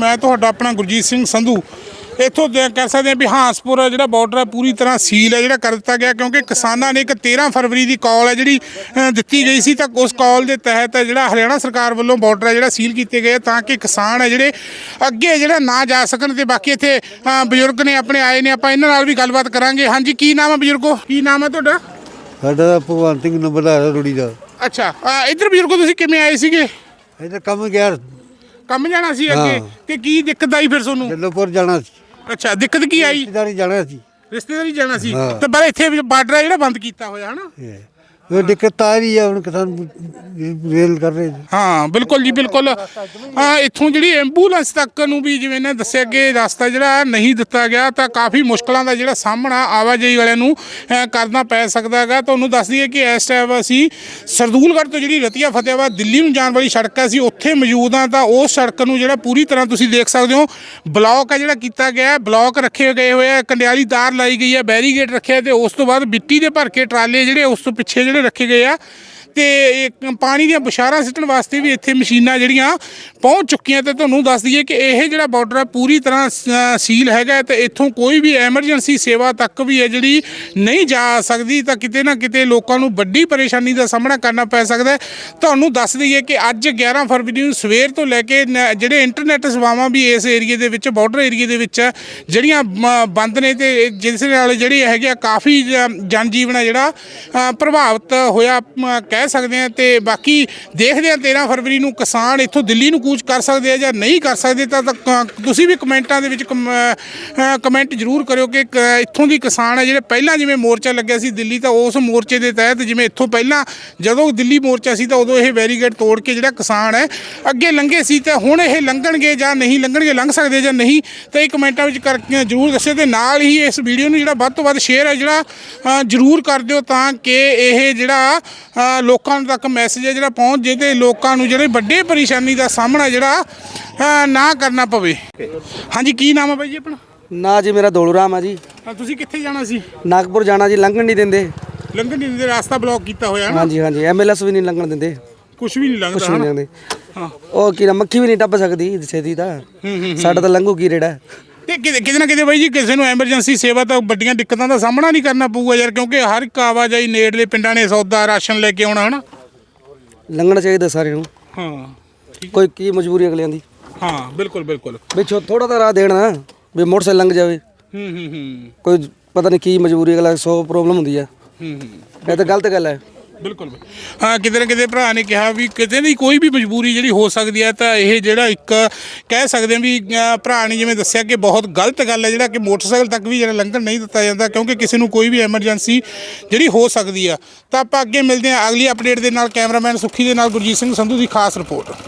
ਮੈਂ ਤੁਹਾਡਾ ਆਪਣਾ ਗੁਰਜੀਤ ਸਿੰਘ ਸੰਧੂ। ਇੱਥੋਂ ਦੇ ਕਹਿ ਸਕਦੇ ਹਾਂ ਵੀ ਹਾਂਸਪੁਰ ਜਿਹੜਾ ਬਾਰਡਰ ਹੈ ਪੂਰੀ ਤਰ੍ਹਾਂ ਸੀਲ ਹੈ ਜਿਹੜਾ ਕਰ ਦਿੱਤਾ ਗਿਆ ਕਿਉਂਕਿ ਕਿਸਾਨਾਂ ਨੇ ਇੱਕ 13 ਫਰਵਰੀ ਦੀ ਕਾਲ ਹੈ ਜਿਹੜੀ ਦਿੱਤੀ ਗਈ ਸੀ ਤਾਂ ਉਸ ਕਾਲ ਦੇ ਤਹਿਤ ਜਿਹੜਾ ਹਰਿਆਣਾ ਸਰਕਾਰ ਵੱਲੋਂ ਬਾਰਡਰ ਹੈ ਜਿਹੜਾ ਸੀਲ ਕੀਤੇ ਗਏ ਆ ਤਾਂ ਕਿ ਕਿਸਾਨ ਹੈ ਜਿਹੜੇ ਅੱਗੇ ਜਿਹੜਾ ਨਾ ਜਾ ਸਕਣ ਤੇ ਬਾਕੀ ਇੱਥੇ ਬਜ਼ੁਰਗ ਨੇ ਆਪਣੇ ਆਏ ਨੇ ਆਪਾਂ ਇਹਨਾਂ ਨਾਲ ਵੀ ਗੱਲਬਾਤ ਕਰਾਂਗੇ। ਹਾਂਜੀ ਕੀ ਨਾਮ ਹੈ ਬਜ਼ੁਰਗੋ? ਕੀ ਨਾਮ ਹੈ ਤੁਹਾਡਾ? ਸਾਡਾ ਤਾਂ ਭਗਵਾਨ ਸਿੰਘ ਨੰਬਰ ਦਾ ਹੈ ਰੋੜੀ ਦਾ। ਅੱਛਾ ਇੱਧਰ ਬਜ਼ੁਰਗੋ ਤੁਸੀਂ ਕਿਵੇਂ ਆਏ ਸੀਗੇ? ਇਹਦਾ ਕੰਮ ਗਿਆ ਕੰਮ ਜਾਣਾ ਸੀ ਅੱਗੇ ਹਾਂ। ਤੇ ਕੀ ਦਿੱਕਤ ਆਈ ਫਿਰ ਤੁਹਾਨੂੰ? ਜੱਲੋਪੁਰ ਜਾਣਾ ਸੀ। ਅੱਛਾ ਦਿੱਕਤ ਕੀ ਆਈ? ਰਿਸ਼ਤੇਦਾਰੀ ਜਾਣਾ ਸੀ। ਰਿਸ਼ਤੇਦਾਰੀ ਜਾਣਾ ਸੀ। ਹਾਂ। ਤੇ ਪਰ ਇੱਥੇ ਬਾਰਡਰ ਹੈ ਜਿਹੜਾ ਬੰਦ ਕੀਤਾ ਹੋਇਆ ਹਨਾ? ਇਹ। ਉਹ ਦਿੱਕਤ ਆ ਰਹੀ ਹੈ ਹੁਣ ਕਿਸਾਨ ਰੇਲ ਕਰ ਰਹੇ ਹਾਂ, ਬਿਲਕੁਲ ਜੀ, ਬਿਲਕੁਲ। ਹਾਂ ਇੱਥੋਂ ਜਿਹੜੀ ਐਂਬੂਲੈਂਸ ਤੱਕ ਨੂੰ ਵੀ ਜਿਵੇਂ ਨੇ ਦੱਸਿਆ ਕਿ ਰਸਤਾ ਜਿਹੜਾ ਨਹੀਂ ਦਿੱਤਾ ਗਿਆ, ਤਾਂ ਕਾਫੀ ਮੁਸ਼ਕਲਾਂ ਦਾ ਜਿਹੜਾ ਸਾਹਮਣਾ ਆਵਾਜਾਈ ਵਾਲਿਆਂ ਨੂੰ ਕਰਨਾ ਪੈ ਸਕਦਾ ਹੈਗਾ। ਤੁਹਾਨੂੰ ਦੱਸ ਦਈਏ ਕਿ ਇਸ ਟਾਈਮ ਅਸੀਂ ਸਰਦੂਲਗੜ੍ਹ ਤੋਂ ਜਿਹੜੀ ਰਤੀਆ ਫਤਿਆਬਾਦ ਦਿੱਲੀ ਨੂੰ ਜਾਣ ਵਾਲੀ ਸੜਕ ਹੈ, ਅਸੀਂ ਉੱਥੇ ਮੌਜੂਦ ਹਾਂ, ਤਾਂ ਉਸ ਸੜਕ ਨੂੰ ਜਿਹੜਾ ਪੂਰੀ ਤਰ੍ਹਾਂ ਤੁਸੀਂ ਦੇਖ ਸਕਦੇ ਹੋ, ਬਲੌਕ ਹੈ ਜਿਹੜਾ ਕੀਤਾ ਗਿਆ ਹੈ, ਬਲੌਕ ਰੱਖੇ ਗਏ ਹੋਏ ਆ, ਕੰਡਿਆਲੀ ਤਾਰ ਲਾਈ ਗਈ ਹੈ, ਬੈਰੀਗੇਟ ਰੱਖਿਆ ਤੇ ਉਸ ਤੋਂ ਬਾਅਦ ਮਿੱਟੀ ਦੇ ਭਰ ਕੇ ਟਰਾਲੇ ਜਿਹੜੇ ਉਸ ਤੋਂ ਪਿੱਛੇ ਜਿਹੜੇ ਰੱਖੇ ਗਏ ਆ ਤੇ ਇਹ ਪਾਣੀ ਦੀਆਂ ਬੁਸ਼ਾਰਾਂ ਸਿੱਟਣ ਵਾਸਤੇ ਵੀ ਇੱਥੇ ਮਸ਼ੀਨਾਂ ਜਿਹੜੀਆਂ ਪਹੁੰਚ ਚੁੱਕੀਆਂ ਤੇ ਤੁਹਾਨੂੰ ਦੱਸ ਦਈਏ ਕਿ ਇਹ ਜਿਹੜਾ ਬਾਰਡਰ ਹੈ ਪੂਰੀ ਤਰ੍ਹਾਂ ਸ- ਸੀਲ ਹੈਗਾ ਹੈ ਤੇ ਇੱਥੋਂ ਕੋਈ ਵੀ ਐਮਰਜੈਂਸੀ ਸੇਵਾ ਤੱਕ ਵੀ ਹੈ ਜਿਹੜੀ ਨਹੀਂ ਜਾ ਸਕਦੀ ਤਾਂ ਕਿਤੇ ਨਾ ਕਿਤੇ ਲੋਕਾਂ ਨੂੰ ਵੱਡੀ ਪਰੇਸ਼ਾਨੀ ਦਾ ਸਾਹਮਣਾ ਕਰਨਾ ਪੈ ਸਕਦਾ ਹੈ। ਤੁਹਾਨੂੰ ਦੱਸ ਦਈਏ ਕਿ ਅੱਜ 11 ਫਰਵਰੀ ਨੂੰ ਸਵੇਰ ਤੋਂ ਲੈ ਕੇ ਨ- ਜਿਹੜੇ ਇੰਟਰਨੈਟ ਸੇਵਾਵਾਂ ਵੀ ਇਸ ਏਰੀਏ ਦੇ ਵਿੱਚ ਬਾਰਡਰ ਏਰੀਏ ਦੇ ਵਿੱਚ ਜਿਹੜੀਆਂ ਮ- ਬੰਦ ਨੇ ਤੇ ਜਿਸ ਨਾਲ ਜਿਹੜੀ ਹੈਗੇ ਆ, ਕਾਫੀ ਜ- ਜਨਜੀਵਨ ਹੈ ਜਿਹੜਾ ਪ੍ਰਭਾਵਿਤ ਹੋਇਆ ਕਹਿ ਸਕਦੇ ਆ ਤੇ ਬਾਕੀ ਦੇਖਦੇ ਆ 13 ਫਰਵਰੀ ਨੂੰ ਕਿਸਾਨ ਇੱਥੋਂ ਦਿੱਲੀ ਨੂੰ ਕੂਚ ਕਰ ਸਕਦੇ ਆ ਜਾਂ ਨਹੀਂ ਕਰ ਸਕਦੇ, ਤਾਂ ਕ- ਤੁਸੀਂ ਵੀ ਕਮੈਂਟਾਂ ਦੇ ਵਿੱਚ ਕਮ- ਕਮੈਂਟ ਜ਼ਰੂਰ ਕਰਿਓ ਕਿ ਕ- ਇੱਥੋਂ ਦੀ ਕਿਸਾਨ ਹੈ ਜਿਹੜੇ ਪਹਿਲਾਂ ਜਿਵੇਂ ਮੋਰਚਾ ਲੱਗਿਆ ਸੀ ਦਿੱਲੀ, ਤਾਂ ਉਸ ਮੋਰਚੇ ਦੇ ਤਹਿਤ ਜਿਵੇਂ ਇੱਥੋਂ ਪਹਿਲਾਂ ਜਦੋਂ ਦਿੱਲੀ ਮੋਰਚਾ ਸੀ, ਤਾਂ ਉਦੋਂ ਇਹ ਬੈਰੀਗੇਡ ਤੋੜ ਕੇ ਜਿਹੜਾ ਕਿਸਾਨ ਹੈ ਅੱਗੇ ਲੰਘੇ ਸੀ, ਤਾਂ ਹੁਣ ਇਹ ਲੰਘਣਗੇ ਜਾਂ ਨਹੀਂ ਲੰਘਣਗੇ, ਲੰਘ ਸਕਦੇ ਜਾਂ ਨਹੀਂ, ਤਾਂ ਇਹ ਕਮੈਂਟਾਂ ਵਿੱਚ ਕਰਕੇ ਜ਼ਰੂਰ ਦੱਸਿਓ ਤੇ ਨਾਲ ਹੀ ਇਸ ਵੀਡੀਓ ਨੂੰ ਜਿਹੜਾ ਵੱਧ ਤੋਂ ਵੱਧ ਸ਼ੇਅਰ ਹੈ ਜਿਹੜਾ ਜ਼ਰੂਰ ਕਰ ਦਿਓ ਤਾਂ ਕਿ ਇਹ ਜਿਹੜਾ ਲੋਕਾਂ ਤੱਕ ਮੈਸੇਜ ਹੈ ਜਿਹੜਾ ਪਹੁੰਚ ਜੇ ਤੇ ਲੋਕਾਂ ਨੂੰ ਜਿਹੜੇ ਵੱਡੇ ਪਰੇਸ਼ਾਨੀ ਦਾ ਸਾਹਮਣਾ ਜਿਹੜਾ ਨਾ ਕਰਨਾ ਪਵੇ। ਹਾਂਜੀ ਕੀ ਨਾਮ ਹੈ ਬਾਈ ਜੀ ਆਪਣਾ? ਨਾ ਜੀ ਮੇਰਾ ਦੋਲੂ ਰਾਮ ਆ ਜੀ। ਤੁਸੀਂ ਕਿੱਥੇ ਜਾਣਾ ਸੀ? ਨਾਗਪੁਰ ਜਾਣਾ ਜੀ ਲੰਘਣ ਨਹੀਂ ਦਿੰਦੇ। ਲੰਘਣ ਨਹੀਂ ਦਿੰਦੇ ਰਸਤਾ ਬਲੌਕ ਕੀਤਾ ਹੋਇਆ ਨਾ ਹਾਂਜੀ ਹਾਂਜੀ ਐਮਐਲਐਸ ਵੀ ਨਹੀਂ ਲੰਘਣ ਦਿੰਦੇ। ਕੁਝ ਵੀ ਨਹੀਂ ਲੰਘਦਾ ਨਹੀਂ ਹਾਂ। ਉਹ ਕੀ ਨਾ ਮੱਖੀ ਵੀ ਨਹੀਂ ਟੱਪ ਸਕਦੀ ਛੇਤੀ ਤਾਂ। ਸਾਡਾ ਤਾਂ ਲੰਘੂ ਕੀ ਰੇੜਾ। ਤੇ ਕਿਤੇ ਕਿਤੇ ਨਾ ਕਿਤੇ ਬਾਈ ਜੀ ਕਿਸੇ ਨੂੰ ਐਮਰਜੈਂਸੀ ਸੇਵਾ ਤਾਂ ਵੱਡੀਆਂ ਦਿੱਕਤਾਂ ਦਾ ਸਾਹਮਣਾ ਨਹੀਂ ਕਰਨਾ ਪਊਗਾ ਯਾਰ ਕਿਉਂਕਿ ਹਰ ਇੱਕ ਆਵਾਜਾਈ ਨੇੜਲੇ ਪਿੰਡਾਂ ਨੇ ਸੌਦਾ ਰਾਸ਼ਨ ਲੈ ਕੇ ਆਉਣਾ ਹਨਾ? ਲੰਘਣਾ ਚਾਹੀਦਾ ਸਾਰਿਆਂ ਨੂੰ। ਹਾਂ ਕੋਈ ਕੀ ਮਜਬੂਰੀ ਅਗਲਿਆਂ ਦੀ? ਹਾਂ ਬਿਲਕੁਲ ਬਿਲਕੁਲ। ਵੀ ਥੋੜਾ ਤਾਂ ਰਾਹ ਦੇਣਾ ਵੀ ਮੋਟਰਸਾਈਕਲ ਲੰਘ ਜਾਵੇ। ਹੂੰ ਹੂੰ ਹੂੰ। ਕੋਈ ਪਤਾ ਨਹੀਂ ਕੀ ਮਜਬੂਰੀ ਅਗਲਾ ਸੌ ਪ੍ਰੋਬਲਮ ਹੁੰਦੀ ਆ। ਹੂੰ ਹੂੰ। ਇਹ ਤਾਂ ਗਲਤ ਗੱਲ ਹੈ। ਬਿਲਕੁਲ ਹਾਂ ਕਿਤੇ ਨਾ ਕਿਤੇ ਭਰਾ ਨੇ ਕਿਹਾ ਵੀ ਕਿਤੇ ਦੀ ਕੋਈ ਵੀ ਮਜਬੂਰੀ ਜਿਹੜੀ ਹੋ ਸਕਦੀ ਹੈ ਤਾਂ ਇਹ ਜਿਹੜਾ ਇੱਕ ਕਹਿ ਸਕਦੇ ਹਾਂ ਵੀ ਅ, ਭਰਾ ਨੇ ਜਿਵੇਂ ਦੱਸਿਆ ਕਿ ਬਹੁਤ ਗਲਤ ਗੱਲ ਹੈ ਜਿਹੜਾ ਕਿ ਮੋਟਰਸਾਈਕਲ ਤੱਕ ਵੀ ਜਿਹੜਾ ਲੰਘਣ ਨਹੀਂ ਦਿੱਤਾ ਜਾਂਦਾ ਕਿਉਂਕਿ ਕਿਸੇ ਨੂੰ ਕੋਈ ਵੀ ਐਮਰਜੈਂਸੀ ਜਿਹੜੀ ਹੋ ਸਕਦੀ ਆ। ਤਾਂ ਆਪਾਂ ਅੱਗੇ ਮਿਲਦੇ ਹਾਂ ਅਗਲੀ ਅਪਡੇਟ ਦੇ ਨਾਲ ਕੈਮਰਾਮੈਨ ਸੁੱਖੀ ਦੇ ਨਾਲ ਗੁਰਜੀਤ ਸਿੰਘ ਸੰਧੂ ਦੀ ਖਾਸ ਰਿਪੋਰਟ।